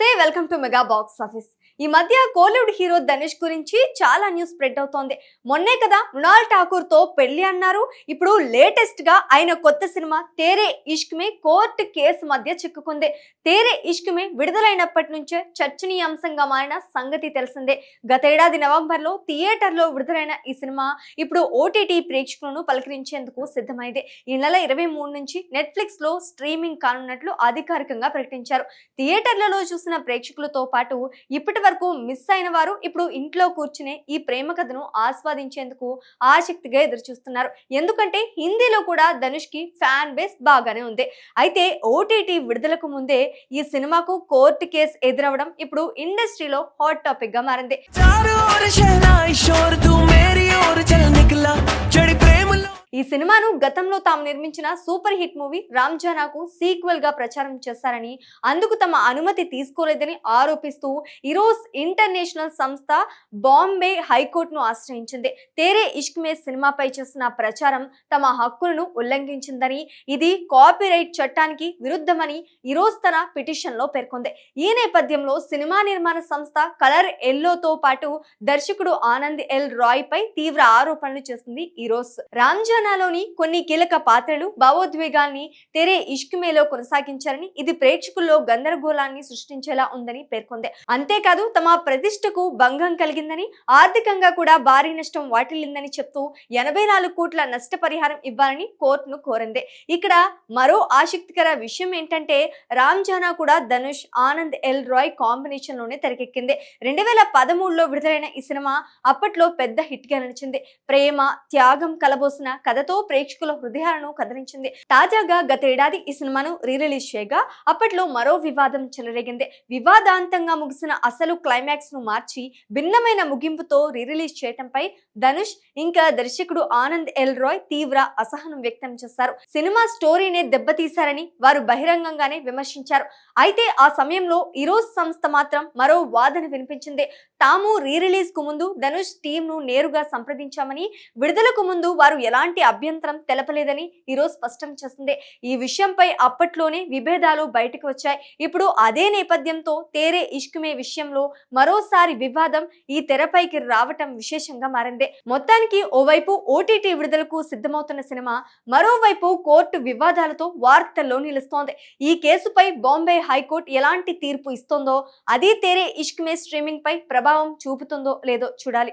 నమస్తే welcome to mega box office. ఈ మధ్య కోలీవుడ్ హీరో ధనుష్ గురించి చాలా న్యూస్ స్ప్రెడ్ అవుతోంది. మొన్నే కదా మృణాల్ ఠాకూర్తో పెళ్ళి అన్నారు. ఇప్పుడు లేటెస్ట్గా ఆయన కొత్త cinema Tere Ishq Mein court case మధ్య చిక్కుకుంది. తేరే ఇష్క్ మే విడుదలైనప్పటి నుంచే చర్చనీయాంశంగా మారిన సంగతి తెలిసిందే. గతేడాది నవంబర్లో థియేటర్లో విడుదలైన ఈ సినిమా ఇప్పుడు ఓటీటీ ప్రేక్షకులను పలకరించేందుకు సిద్ధమైంది. ఈ నెల ఇరవై మూడు నుంచి నెట్ఫ్లిక్స్లో స్ట్రీమింగ్ కానున్నట్లు అధికారికంగా ప్రకటించారు. థియేటర్లలో చూసిన ప్రేక్షకులతో పాటు ఇప్పటి వరకు మిస్ అయిన వారు ఇప్పుడు ఇంట్లో కూర్చునే ఈ ప్రేమ కథను ఆస్వాదించేందుకు ఆసక్తిగా ఎదురు చూస్తున్నారు ఎందుకంటే హిందీలో కూడా ధనుష్కి ఫ్యాన్ బేస్ బాగానే ఉంది. అయితే ఓటీటీ విడుదలకు ముందే ఈ సినిమాకు కోర్టు కేసు ఎదురవడం ఇప్పుడు ఇండస్ట్రీలో హాట్ టాపిక్గా మారింది. ఈ సినిమాను గతంలో తాము నిర్మించిన సూపర్ హిట్ మూవీ రామ్జానాకు సీక్వెల్గా ప్రచారం చేశారని అందుకు తమ అనుమతి తీసుకోలేదని ఆరోపిస్తూ ఇరోస్ ఇంటర్నేషనల్ సంస్థ బాంబే హైకోర్టును ఆశ్రయించింది. తేరే ఇష్క్ మే సినిమాపై చేసిన ప్రచారం తమ హక్కులను ఉల్లంఘించిందని ఇది కాపీరైట్ చట్టానికి విరుద్ధమని ఇరోస్ తన పిటిషన్లో పేర్కొంది. ఈ నేపథ్యంలో సినిమా నిర్మాణ సంస్థ కలర్ ఎల్లోతో పాటు దర్శకుడు ఆనంద్ ఎల్ రాయ్ పై తీవ్ర ఆరోపణలు చేసింది రామ్జానా రామ్జానాలోని కొన్ని కీలక పాత్రలు భావోద్వేగాల్ని తెరే ఇష్కుమేలో కొనసాగించారని ఇది ప్రేక్షకుల్లో గందరగోళాన్ని సృష్టించేలా ఉందని పేర్కొంది. అంతేకాదు తమ ప్రతిష్టకు భంగం కలిగిందని ఆర్థికంగా కూడా భారీ నష్టం వాటిల్లిందని చెప్తూ ఎనభై నాలుగు కోట్ల నష్టపరిహారం ఇవ్వాలని కోర్టును కోరింది. ఇక్కడ మరో ఆసక్తికర విషయం ఏంటంటే రామ్ జానా కూడా ధనుష్ ఆనంద్ ఎల్ రాయ్ కాంబినేషన్లోనే తెరకెక్కింది. రెండు వేల పదమూడులో విడుదలైన ఈ సినిమా అప్పట్లో పెద్ద హిట్గా నిలిచింది ప్రేమ త్యాగం కలబోసిన కథతో ప్రేక్షకుల హృదయాలను కదిలించింది. తాజాగా గతేడాది ఈ సినిమాను రీ రిలీజ్ చేయగా అప్పట్లో మరో వివాదం చెలరేగింది. వివాదాంతంగా ముగిసిన అసలు క్లైమాక్స్ను మార్చి భిన్నమైన ముగింపుతో రీ రిలీజ్ చేయటంపై ధనుష్ ఇంకా దర్శకుడు ఆనంద్ ఎల్ రాయ్ తీవ్ర అసహనం వ్యక్తం చేశారు. సినిమా స్టోరీనే దెబ్బతీశారని వారు బహిరంగంగానే విమర్శించారు. అయితే ఆ సమయంలో ఈరోజ్ సంస్థ మాత్రం మరో వాదన వినిపించింది. తాము రీ రిలీజ్కు ముందు ధనుష్ టీమ్ను నేరుగా సంప్రదించామని విడుదలకు ముందు వారు ఎలాంటి అభ్యంతరం తెలపలేదని ఈరోజు స్పష్టం చేసింది. ఈ విషయంపై అప్పట్లోనే విభేదాలు బయటకు వచ్చాయి. ఇప్పుడు అదే నేపథ్యంతో తేరే ఇష్కుమే విషయంలో మరోసారి వివాదం ఈ తెరపైకి రావటం విశేషంగా మారింది. మొత్తానికి ఓవైపు ఓటీటీ విడుదలకు సిద్ధమవుతున్న సినిమా మరోవైపు కోర్టు వివాదాలతో వార్తల్లో నిలుస్తోంది. ఈ కేసుపై బాంబే హైకోర్టు ఎలాంటి తీర్పు ఇస్తోందో అది తేరే ఇష్క్ మే స్ట్రీమింగ్ పై ప్రభావం చూపుతుందో లేదో చూడాలి.